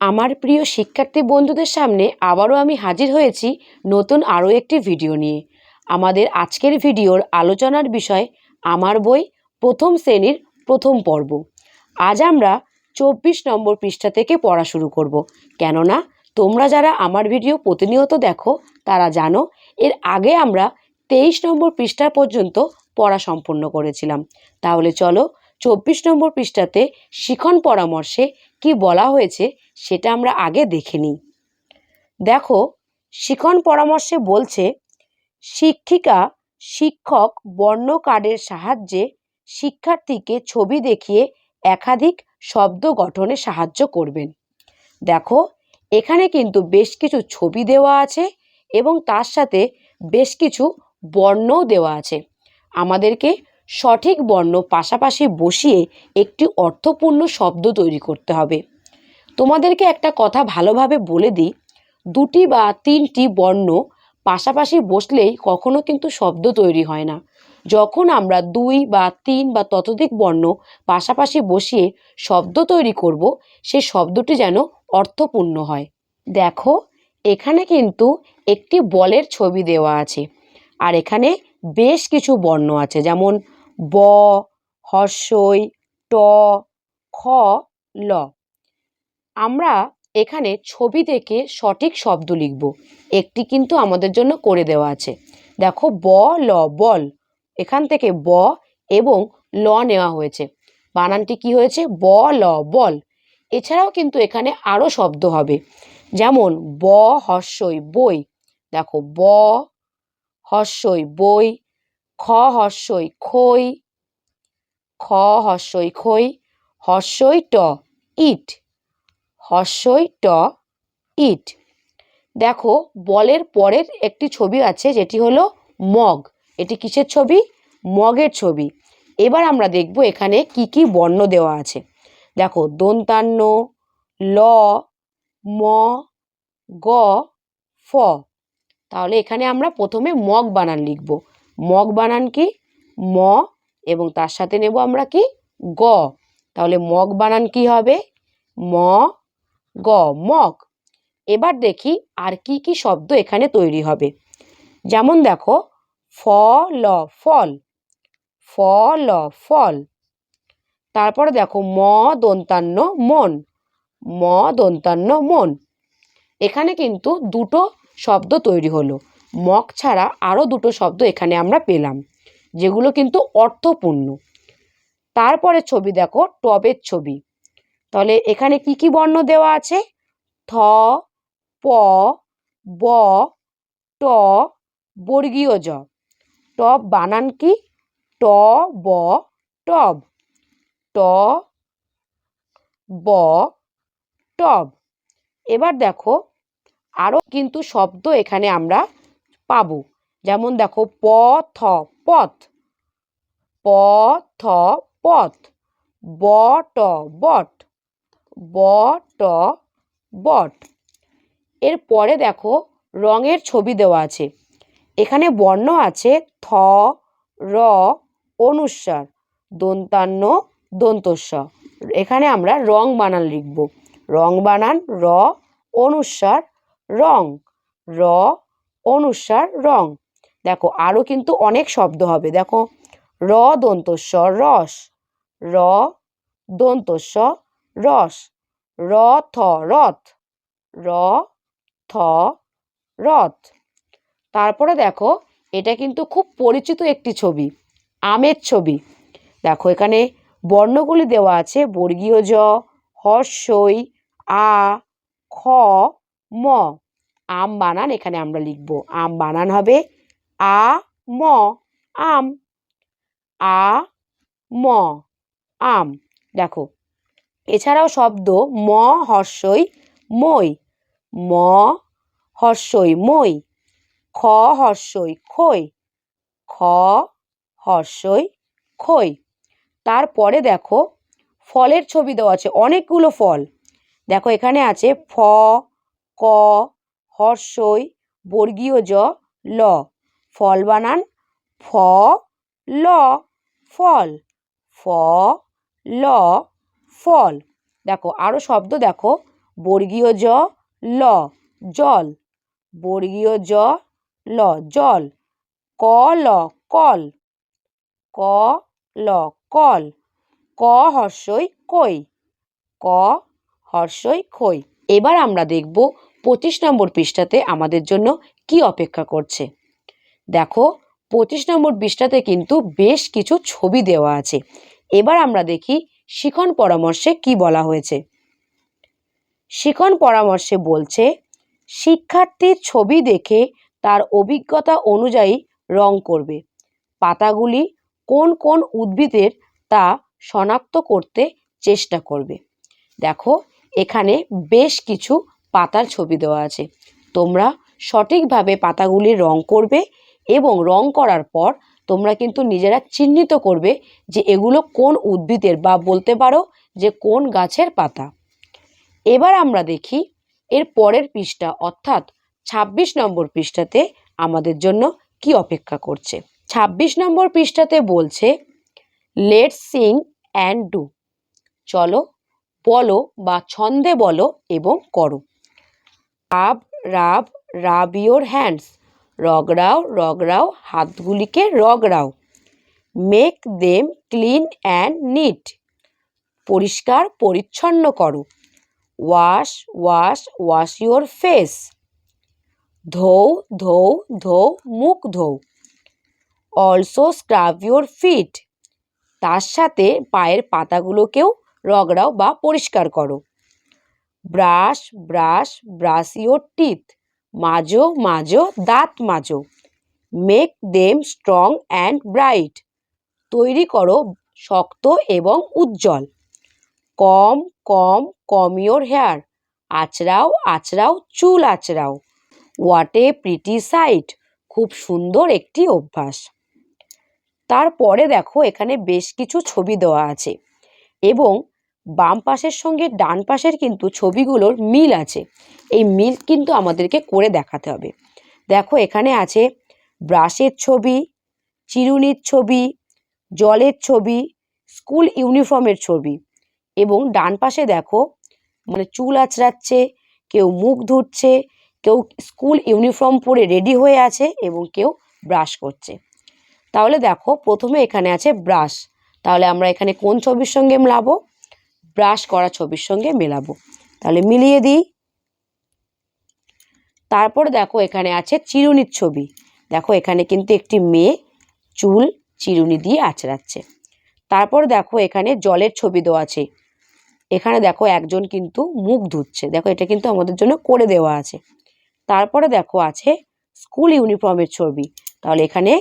আমার প্রিয় শিক্ষার্থী বন্ধুদের সামনে আবারও আমি হাজির হয়েছি নতুন আরও একটি ভিডিও নিয়ে। আমাদের আজকের ভিডিওর আলোচনার বিষয় আমার বই প্রথম শ্রেণির প্রথম পর্ব। আজ আমরা চব্বিশ নম্বর পৃষ্ঠা থেকে পড়া শুরু করব। কেননা তোমরা যারা আমার ভিডিও প্রতিনিয়ত দেখো, তারা জানো এর আগে আমরা তেইশ নম্বর পৃষ্ঠা পর্যন্ত পড়া সম্পূর্ণ করেছিলাম। তাহলে চলো চব্বিশ নম্বর পৃষ্ঠাতে শিখন পরামর্শে কি বলা হয়েছে সেটা আমরা আগে দেখে নিই। দেখো, শিখন পরামর্শে বলছে, শিক্ষিকা, শিক্ষক বর্ণ কার্ডের সাহায্যে শিক্ষার্থীকে ছবি দেখিয়ে একাধিক শব্দ গঠনে সাহায্য করবেন। দেখো, এখানে কিন্তু বেশ কিছু ছবি দেওয়া আছে এবং তার সাথে বেশ কিছু বর্ণও দেওয়া আছে। আমাদেরকে সঠিক বর্ণ পাশাপাশি বসিয়ে একটি অর্থপূর্ণ শব্দ তৈরি করতে হবে। তোমাদেরকে একটা কথা ভালোভাবে বলে দিই। দুটি বা তিনটি বর্ণ পাশাপাশি বসলেই কখনো কিন্তু শব্দ তৈরি হয় না। যখন আমরা দুই বা তিন বা ততোধিক বর্ণ পাশাপাশি বসিয়ে শব্দ তৈরি করব, সে শব্দটি যেন অর্থপূর্ণ হয়। দেখো, এখানে কিন্তু একটি বলের ছবি দেওয়া আছে। আর এখানে বেশ কিছু বর্ণ আছে। যেমন ব, হর্ষই, ট, খ, ল। আমরা এখানে ছবি দেখে সঠিক শব্দ লিখব। একটি কিন্তু আমাদের জন্য করে দেওয়া আছে। দেখো, ব, ল, বল। এখান থেকে ব এবং ল নেওয়া হয়েছে। বানানটি কি হয়েছে? ব, ল, বল। এছাড়াও কিন্তু এখানে আরও শব্দ হবে। যেমন, ব, হর্ষই বই। দেখো, ব, হর্ষই বই। খ হর্ষই, খই, খ হর্ষই, খই, হর্ষই ট, ইট, হর্ষই ট, ইট। দেখো, বলের পরের একটি ছবি আছে, যেটি হলো মগ। এটি কিসের ছবি? মগের ছবি। এবার আমরা দেখব এখানে কি কি বর্ণ দেওয়া আছে। দেখো, দন্তান্ন, ল, ম, গ, ফ। তাহলে এখানে আমরা প্রথমে মগ বানান লিখব। মগ বানান কি? ম এবং তার সাথে নেব আমরা কি? গ। তাহলে মগ বানান কি হবে? ম, গ, মগ। এবার দেখি আর কি কি শব্দ এখানে তৈরি হবে। যেমন দেখো, ফ, ল, ফল। ফ, ল, ফল। তারপরে দেখো, ম, দন্তান্ন, মন। ম, দন্তান্ন, মন। এখানে কিন্তু দুটো শব্দ তৈরি হলো। মগ ছাড়া আরও দুটো শব্দ এখানে আমরা পেলাম, যেগুলো কিন্তু অর্থপূর্ণ। তারপরে ছবি দেখো, টবের ছবি। তাহলে এখানে কি কি বর্ণ দেওয়া আছে? থ, প, ব, ট, বর্গীয় জ। টব বানান কি? ট, ব, টব। ট, ব, টব। এবার দেখো আরও কিন্তু শব্দ এখানে আমরা পাবো। যেমন দেখো, প, থ, পথ। প, থ, পথ। ব, ট, বট। ব, ট, বট। এরপরে দেখো, রঙের ছবি দেওয়া আছে। এখানে বর্ণ আছে থ, র, অনুস্বার, দন্তান্ন, দন্তস্ব। এখানে আমরা রং বানান লিখব। রং বানান, র, অনুস্বার, রং। র অনুস্বার রং। দেখো আরও কিন্তু অনেক শব্দ হবে। দেখো, র দন্তস্ব রস, র দন্তস্ব রস, র থ রথ, র থ রথ। তারপরে দেখো, এটা কিন্তু খুব পরিচিত একটি ছবি, আমের ছবি। দেখো, এখানে বর্ণগুলি দেওয়া আছে, বর্গীয় জ, হর্ষই, আ, খ, ম। আম বানান, এখানে আমরা লিখব, আম বানান হবে আ, ম, আম। আ, ম, আম। দেখো, এছাড়াও শব্দ ম, হর্ষই, মই। ম, হর্ষই, মই। খ, হর্ষই, খই। খ, হর্ষই, খই। তারপরে দেখো, ফলের ছবি দেওয়া আছে, অনেকগুলো ফল। দেখো, এখানে আছে ফ, ক হর্ষই বর্গীয় জ ল। ফল বানান ফ ল। ফল। ফ ল। ফল। দেখো আরও শব্দ দেখো। বর্গীয় জ ল। জল। বর্গীয় জ ল। জল। ক ল। কল। ক ল। কল। ক হর্ষই কই। ক হর্ষই খই। এবার আমরা দেখব পঁচিশ নম্বর পৃষ্ঠাতে আমাদের জন্য কি অপেক্ষা করছে? দেখো, পঁচিশ নম্বর পৃষ্ঠাতে কিন্তু বেশ কিছু ছবি দেওয়া আছে। এবার আমরা দেখি শিখন পরামর্শে কি বলা হয়েছে। শিখন পরামর্শে বলছে, শিক্ষার্থীর ছবি দেখে তার অভিজ্ঞতা অনুযায়ী রং করবে। পাতাগুলি কোন কোন উদ্ভিদের তা শনাক্ত করতে চেষ্টা করবে। দেখো, এখানে বেশ কিছু পাতার ছবি দেওয়া আছে। তোমরা সঠিকভাবে পাতাগুলির রং করবে এবং রং করার পর তোমরা কিন্তু নিজেরা চিহ্নিত করবে যে এগুলো কোন উদ্ভিদের বা বলতে পারো যে কোন গাছের পাতা। এবার আমরা দেখি এর পরের পৃষ্ঠা অর্থাৎ ২৬ নম্বর পৃষ্ঠাতে আমাদের জন্য কি অপেক্ষা করছে। ২৬ নম্বর পৃষ্ঠাতে বলছে লেট সিং অ্যান্ড ডু চলো, বলো বা ছন্দে বলো এবং করো। Rub rub rub your hands রগড়াও রগড়াও, হাতগুলিকে রগড়াও। Make them clean and neat পরিষ্কার, পরিচ্ছন্ন করো। Wash wash wash your face ধৌ ধৌ ধৌ মুখ ধৌ অলসো স্ক্রাব ইয়োর ফিট তার সাথে পায়ের পাতাগুলোকেও রগড়াও বা পরিষ্কার করো। Brush brush brush your teeth. মাজো মাজো, দাঁত মাজো। Make them strong and bright. তৈরি করো শক্ত এবং উজ্জ্বল। কম কম কম ইয়োর হেয়ার। আঁচড়াও আঁচড়াও, চুল আঁচড়াও। What a pretty sight. খুব সুন্দর একটি অভ্যাস। তারপরে দেখো এখানে বেশ কিছু ছবি দেওয়া আছে। এবং বাম পাশের সঙ্গে ডান পাশের কিন্তু ছবিগুলোর মিল আছে। এই মিল কিন্তু আমাদেরকে করে দেখাতে হবে। দেখো, এখানে আছে ব্রাশের ছবি, চিরুনির ছবি, জলের ছবি, স্কুল ইউনিফর্মের ছবি এবং ডান পাশে দেখো মানে চুল আঁচড়াচ্ছে, কেউ মুখ ধুচ্ছে, কেউ স্কুল ইউনিফর্ম পরে রেডি হয়ে আছে এবং কেউ ব্রাশ করছে। তাহলে দেখো, প্রথমে এখানে আছে ব্রাশ। তাহলে আমরা এখানে কোন ছবির সঙ্গে মেলাবো? ব্রাশ করা ছবির সঙ্গে মেলাবো। তাহলে মিলিয়ে দিই। তারপর দেখো এখানে আছে চিরুনির ছবি। দেখো এখানে কিন্তু একটি মেয়ে চুল চিরুনি দিয়ে আঁচড়াচ্ছে। তারপর দেখো এখানে জলের ছবি দেওয়া আছে। এখানে দেখো একজন কিন্তু মুখ ধুচ্ছে। দেখো এটা কিন্তু আমাদের জন্য করে দেওয়া আছে। তারপরে দেখো আছে স্কুল ইউনিফর্মের ছবি। তাহলে এখানে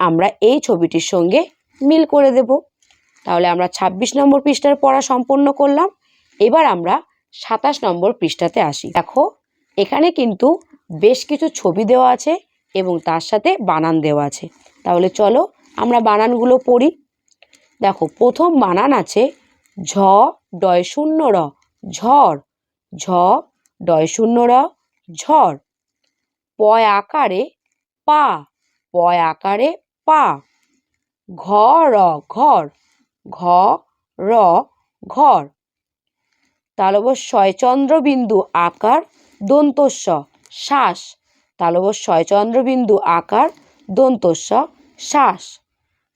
আমরা এই ছবিটির সঙ্গে মিল করে দেব। তাহলে আমরা ২৬ নম্বর পৃষ্ঠার পড়া সম্পন্ন করলাম। এবার আমরা সাতাশ নম্বর পৃষ্ঠাতে আসি। দেখো, এখানে কিন্তু বেশ কিছু ছবি দেওয়া আছে এবং তার সাথে বানান দেওয়া আছে। তাহলে চলো আমরা বানানগুলো পড়ি। দেখো, প্রথম বানান আছে, ঝ ডয় শূন্য র, ঝড়, ঝ ডয় শূন্য র, ঝড়। পয় আকারে পা, পয় আকারে পা। ঘ র, ঘর। ঘ, র, ঘর। তালব চন্দ্রবিন্দু আকার দন্তস্ব, শ্বাস। তালব চন্দ্রবিন্দু আকার দন্তস্ব, শ্বাস।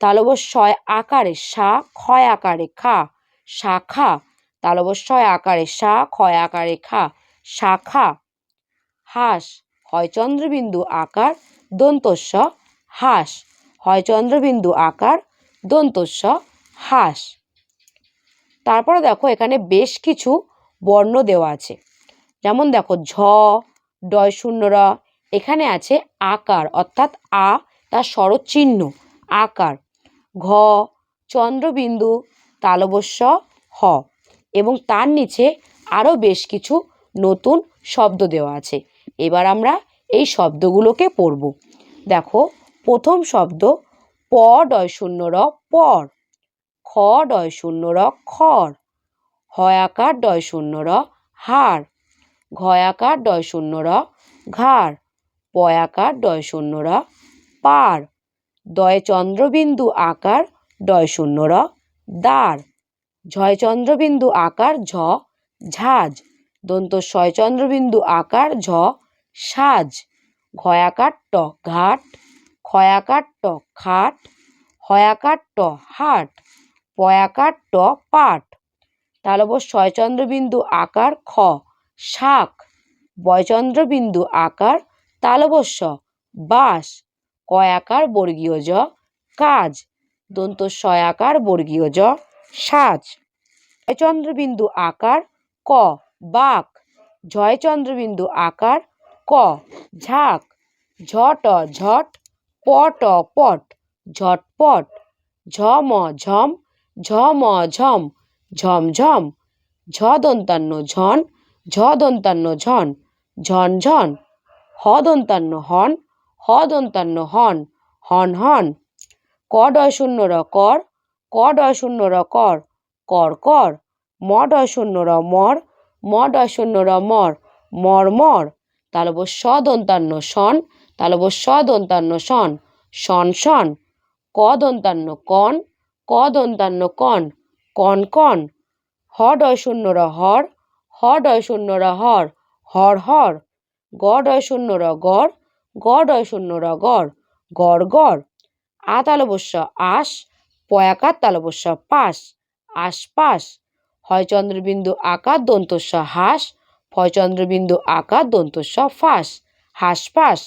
তালব শয় আকারে সা, ক্ষয় আকারে খা, শাখা। তালবস্বয় আকারে সা, ক্ষয় আকারে খা, শাখা। হাঁস, হয় চন্দ্রবিন্দু আকার দন্তস্ব, হাঁস। হয় চন্দ্রবিন্দু আকার দন্তস্ব হাঁস। তারপরে দেখো এখানে বেশ কিছু বর্ণ দেওয়া আছে। যেমন দেখো ঝ ডয় শূন্যরা এখানে আছে আকার, অর্থাৎ আ, তার স্বরচিহ্ন, আকার। ঘ, চন্দ্রবিন্দু তালবস্য হ। এবং তার নিচে আরও বেশ কিছু নতুন শব্দ দেওয়া আছে। এবার আমরা এই শব্দগুলোকে পড়ব। দেখো, প্রথম শব্দ, প ডয় শূন্য র পর। ডয় শূন্য র খর হয়াকার ডয় শূন্য র হাড়। ঘয়াকার ডয় শূন্য র ঘাড়। পয়াকার ডয় শূন্য র পার দয় চন্দ্রবিন্দু আকার ডয় শূন্য র দাঁড় ঝয় চন্দ্রবিন্দু আকার ঝ ঝাজ। দন্ত শয় চন্দ্রবিন্দু আকার ঝ সাজ। ঘয়াকার ট ঘাট। ক্ষয়াকার ট খাট। হয়াকার ট হাট। পয়াকার ট পাট। তালব্য ছয়চন্দ্রবিন্দু আকার খ। শাক। বয়চন্দ্রবিন্দু আকার তালবস্য বাস কয়াকার বর্গীয় জ, কাজ। দন্ত সয়াকার বর্গীয় জ, সাজ। জয়চন্দ্রবিন্দু আকার, ক, বাক। জয়চন্দ্রবিন্দু আকার, ক, ঝাক। ঝট ঝট পট পট। ঝটপট। ঝম ঝম ঝম ঝম ঝমঝম ঝ দন্তান্ন ঝন ঝ দন্তান্ন ঝন ঝনঝন হ দন্তান্ন হন হ দন্তান্ন হন হন হন ক ডয় শূন্য র কর ক ডয় শূন্য র কর কর কর ম ডয় শূন্য র মর ম ডয় শূন্য র মর মর মর তালব স দন্তান্ন সন তালব স দন্তান্ন সন সন সন ক দন্তান্ন কন ক দন্তান্ন কন কন কন হ ডয় শূন্য র হর হ ডয় শূন্য র হর হর হর গ ডয় শূন্য র গড় গ ডয় শূন্য র গড় গড় গড় আ তালবস্য আশ পয়াকার তালবস্য পাশ, আশপাশ হয় চন্দ্রবিন্দু আকার দন্তস্য হাস ফয় চন্দ্রবিন্দু আকার দন্তস্য ফাঁস, হাসপাস।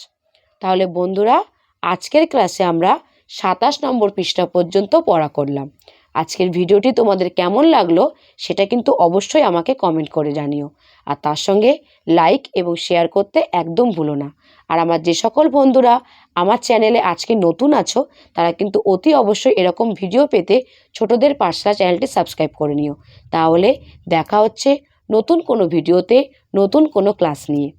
তাহলে বন্ধুরা, আজকের ক্লাসে আমরা সাতাশ নম্বর পৃষ্ঠা পর্যন্ত পড়া করলাম। আজকের ভিডিওটি তোমাদের কেমন লাগল সেটা কিন্তু অবশ্যই আমাকে কমেন্ট করে জানিও। আর তার সঙ্গে লাইক এবং শেয়ার করতে একদম ভুলো না। আর আমার যে সকল বন্ধুরা আমার চ্যানেলে আজকে নতুন আছো, তারা কিন্তু অতি অবশ্যই এরকম ভিডিও পেতে ছোটদের পাঠশালা চ্যানেলটি সাবস্ক্রাইব করে নিও। তাহলে দেখা হচ্ছে নতুন কোনো ভিডিওতে নতুন কোনো ক্লাস নিয়ে।